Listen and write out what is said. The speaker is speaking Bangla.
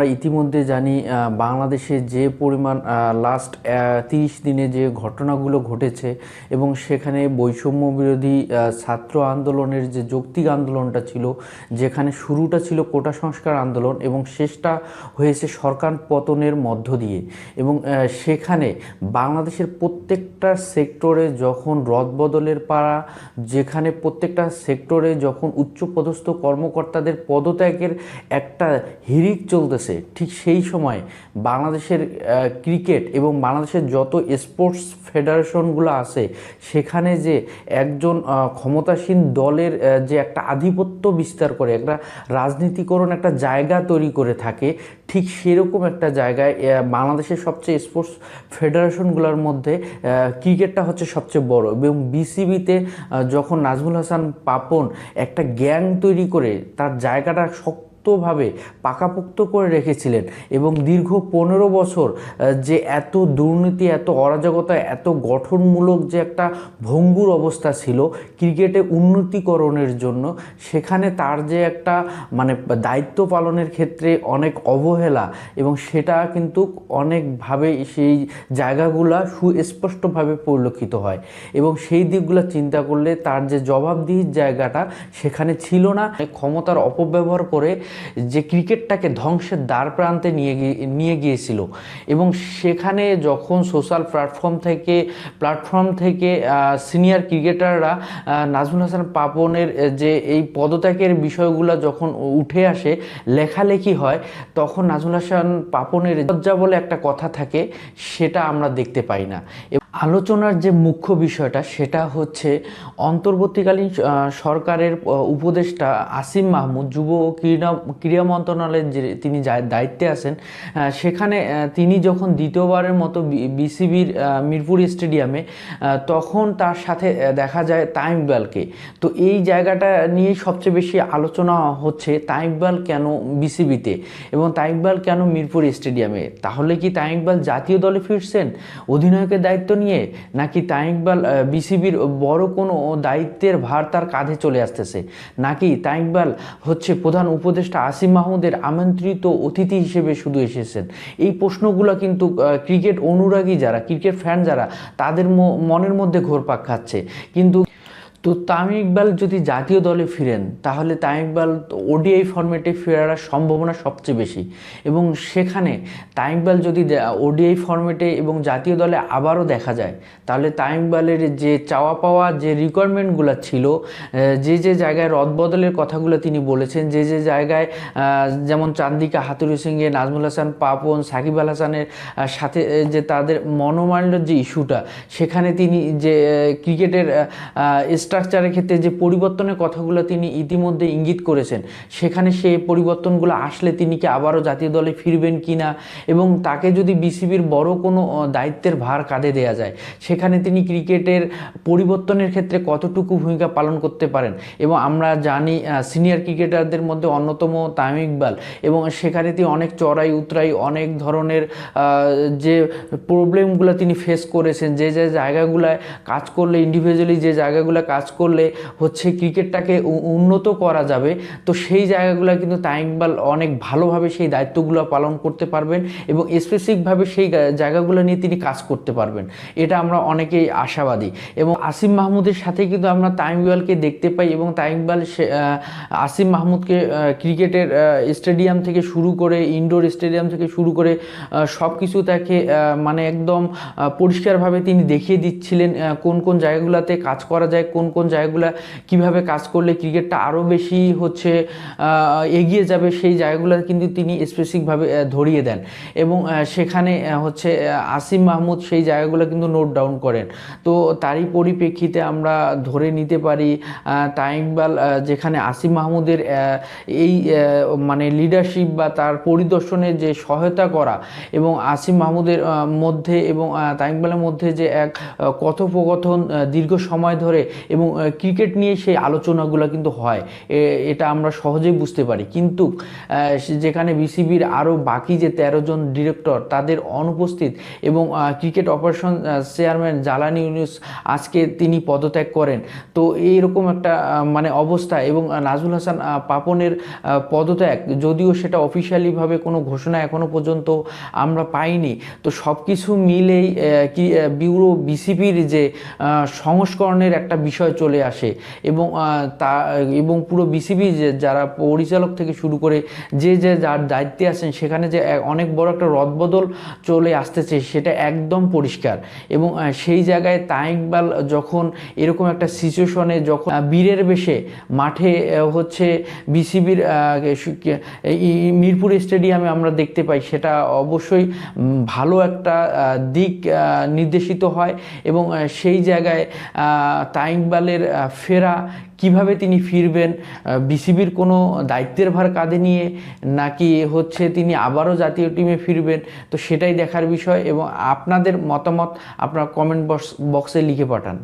আমরা ইতিমধ্যে জানি বাংলাদেশে যে পরিমাণ লাস্ট তিরিশ দিনে যে ঘটনাগুলো ঘটেছে এবং সেখানে বৈষম্য বিরোধী ছাত্র আন্দোলনের যে যৌক্তিক আন্দোলনটা ছিল, যেখানে শুরুটা ছিল কোটা সংস্কার আন্দোলন এবং শেষটা হয়েছে সরকার পতনের মধ্য দিয়ে এবং সেখানে বাংলাদেশের প্রত্যেকটা সেক্টরে যখন রদবদলের পাড়া, যেখানে প্রত্যেকটা সেক্টরে যখন উচ্চপদস্থ কর্মকর্তাদের পদত্যাগের একটা হিরিক চলতেছে ঠিক সেই সময় বাংলাদেশের ক্রিকেট এবং বাংলাদেশের যত স্পোর্টস ফেডারেশনগুলো আছে, সেখানে যে একজন ক্ষমতাসীন দলের যে একটা আধিপত্য বিস্তার করে, একটা রাজনীতিকরণ একটা জায়গা তৈরি করে থাকে, ঠিক সেরকম একটা জায়গায় বাংলাদেশের সবচেয়ে স্পোর্টস ফেডারেশনগুলোর মধ্যে ক্রিকেটটা হচ্ছে সবচেয়ে বড় এবং বিসিবিতে যখন নাজমুল হাসান পাপন একটা গ্যাং তৈরি করে, তার জায়গাটা শক্তভাবে পাকাপোক্ত করে রেখেছিলেন এবং দীর্ঘ পনেরো বছর যে এত দুর্নীতি, এত অরাজকতা, এত গঠনমূলক যে একটা ভঙ্গুর অবস্থা ছিল ক্রিকেটে উন্নতিকরণের জন্য, সেখানে তার যে একটা মানে দায়িত্ব পালনের ক্ষেত্রে অনেক অবহেলা এবং সেটা কিন্তু অনেকভাবে সেই জায়গাগুলা সুস্পষ্টভাবে পরিলক্ষিত হয় এবং সেই দিকগুলো চিন্তা করলে তার যে জবাবদিহির জায়গাটা সেখানে ছিল না। ক্ষমতার অপব্যবহার করে যে ক্রিকেটটাকে ধ্বংসের দ্বার প্রান্তে নিয়ে গিয়ে, নিয়ে গিয়েছিল। এবং সেখানে যখন সোশ্যাল প্ল্যাটফর্ম থেকে প্ল্যাটফর্ম থেকে সিনিয়র ক্রিকেটাররা নাজমুল হাসান পাপনের যে এই পদত্যাগের বিষয়গুলো যখন উঠে আসে, লেখালেখি হয়, তখন নাজমুল হাসান পাপনের লজ্জা বলে একটা কথা থাকে, সেটা আমরা দেখতে পাই না। আলোচনার যে মুখ্য বিষয়টা, সেটা হচ্ছে অন্তর্বর্তীকালীন সরকারের উপদেষ্টা আসিম মাহমুদ যুব ও ক্রীড়া ক্রীড়া মন্ত্রণালয়ের যে তিনি দায়িত্বে আছেন সেখানে তিনি যখন দ্বিতীয়বারের মতো বিসিবির মিরপুর স্টেডিয়ামে তখন তার সাথে দেখা যায় তাইম ইকবালকে তো এই জায়গাটা নিয়ে সবচেয়ে বেশি আলোচনা হচ্ছে তাইম ইকবাল কেন বিসিবিতে এবং তাইম ইকবাল কেন মিরপুর স্টেডিয়ামে? তাহলে কি তাইম ইকবাল জাতীয় দলে ফিরছেন অধিনায়কের দায়িত্ব নিয়ে, নাকি তাইম ইকবাল বিসিবির বড় কোনো দায়িত্বের ভার তার কাঁধে চলে আসতেছে? নাকি তাইম ইকবাল হচ্ছে প্রধান উপদেষ্টা আসিম মাহমুদের আমন্ত্রিত অতিথি হিসেবে শুধু এসেছেন। এই প্রশ্নগুলো কিন্তু ক্রিকেট অনুরাগী যারা, ক্রিকেট ফ্যান যারা, তাদের মনের মধ্যে ঘোরপাক খাচ্ছে। কিন্তু তো তামিম ইকবাল যদি জাতীয় দলে ফিরেন, তাহলে তামিম ইকবাল ওডিআই ফরম্যাটে ফেরার সম্ভাবনা সবচেয়ে বেশি। এবং সেখানে তামিম ইকবাল যদি ওডিআই ফরম্যাটে এবং জাতীয় দলে আবারও দেখা যায়, তাহলে তামিম ইকবালের যে চাওয়া পাওয়া, যে রিকোয়ারমেন্টগুলো ছিল যে যে জায়গায় রদবদলের কথাগুলো তিনি বলেছেন, যে যে জায়গায় যেমন চান্দিকা হাতুরি সিংয়ে নাজমুল হাসান, পাপন, সাকিব আল হাসানের সাথে যে তাদের মনোমাল্যের যে ইস্যুটা সেখানে তিনি যে ক্রিকেটের স্ট্রাকচারের ক্ষেত্রে যে পরিবর্তনের কথাগুলো তিনি ইতিমধ্যে ইঙ্গিত করেছেন, সেখানে সেই পরিবর্তনগুলো আসলে তিনি কি আবারও জাতীয় দলে ফিরবেন কি না এবং তাকে যদি বিসিবির বড় কোনো দায়িত্বের ভার কাঁধে দেওয়া যায়, সেখানে তিনি ক্রিকেটের পরিবর্তনের ক্ষেত্রে কতটুকু ভূমিকা পালন করতে পারেন এবং আমরা জানি সিনিয়র ক্রিকেটারদের মধ্যে অন্যতম তামিম ইকবাল এবং সেখানে তিনি অনেক চড়াই, উতরাই, অনেক ধরনের যে প্রবলেমগুলো তিনি ফেস করেছেন, যে যে জায়গাগুলায় কাজ করলে ইন্ডিভিজুয়ালি যে জায়গাগুলো কাজ করলে হচ্ছে ক্রিকেটটাকে উন্নত করা যাবে। তো সেই জায়গাগুলো কিন্তু তামিম ইকবাল অনেক ভালোভাবে সেই দায়িত্বগুলো পালন করতে পারবেন এবং স্পেসিফিকভাবে সেই জায়গাগুলো নিয়ে তিনি কাজ করতে পারবেন। এটা আমরা অনেকেই আশাবাদী। এবং আসিম মাহমুদের সাথে কিন্তু আমরা তামিম ইকবালকে দেখতে পাই এবং তামিম ইকবাল সে- আসিম মাহমুদকে ক্রিকেটের স্টেডিয়াম থেকে শুরু করে ইনডোর স্টেডিয়াম থেকে শুরু করে সব কিছু তাকে মানে একদম পরিষ্কারভাবে তিনি দেখিয়ে দিচ্ছিলেন কোন কোন জায়গাগুলোতে কাজ করা যায়, কোন কোন জায়গাগুলো কীভাবে কাজ করলে ক্রিকেটটা আরও বেশি হচ্ছে এগিয়ে যাবে সেই জায়গাগুলো কিন্তু তিনি স্পেসিফিকভাবে ধরিয়ে দেন। এবং সেখানে হচ্ছে আসিম মাহমুদ সেই জায়গাগুলো কিন্তু নোট ডাউন করেন। তো তারই পরিপ্রেক্ষিতে আমরা ধরে নিতে পারি আহ, যেখানে আসিম মাহমুদের এই মানে লিডারশিপ বা তার পরিদর্শনে যে সহায়তা করা এবং আসিম মাহমুদের মধ্যে এবং আহ, তাইম ইকবালের মধ্যে যে এক কথোপকথন দীর্ঘ সময় ধরে এবং এবং ক্রিকেট নিয়ে সেই আলোচনাগুলো কিন্তু হয়। এটা আমরা সহজেই বুঝতে পারি। কিন্তু যেখানে বিসিবির আরও বাকি যে তেরো জন ডিরেক্টর, তাদের অনুপস্থিত এবং cricket operation chairman Jalal Yunus আজকে তিনি পদত্যাগ করেন। তো এইরকম একটা মানে অবস্থা এবং নাজুল হাসান পাপনের পদত্যাগ, যদিও সেটা অফিসিয়ালিভাবে কোনো ঘোষণা এখনও পর্যন্ত আমরা পাইনি। তো সব কিছু মিলেই কি ব্যুরো বিসিবির যে সংস্করণের একটা বিষয় চলে আসে এবং তা এবং পুরো বিসিবি যারা পরিচালক থেকে শুরু করে যে যে যার দায়িত্বে আছেন সেখানে যে অনেক বড় একটা রদবদল চলে আসতেছে সেটা একদম পরিষ্কার। এবং সেই জায়গায় তাইকবাল যখন এরকম একটা সিচুয়েশনে যখন বীরের বেশে মাঠে হচ্ছে বিসিবির মিরপুর স্টেডিয়ামে আমরা দেখতে পাই সেটা অবশ্যই ভালো একটা দিক নির্দেশিত হয় এবং সেই জায়গায় আহ, তাইকবালের ফেরা, কীভাবে তিনি ফিরবেন বিসিবির কোনো দায়িত্বের ভার কাঁধে নিয়ে নাকি হচ্ছে তিনি আবারও জাতীয় টিমে ফিরবেন, তো সেটাই দেখার বিষয় এবং আপনাদের মতামত আপনারা কমেন্ট বক্স বক্সে লিখে পাঠান।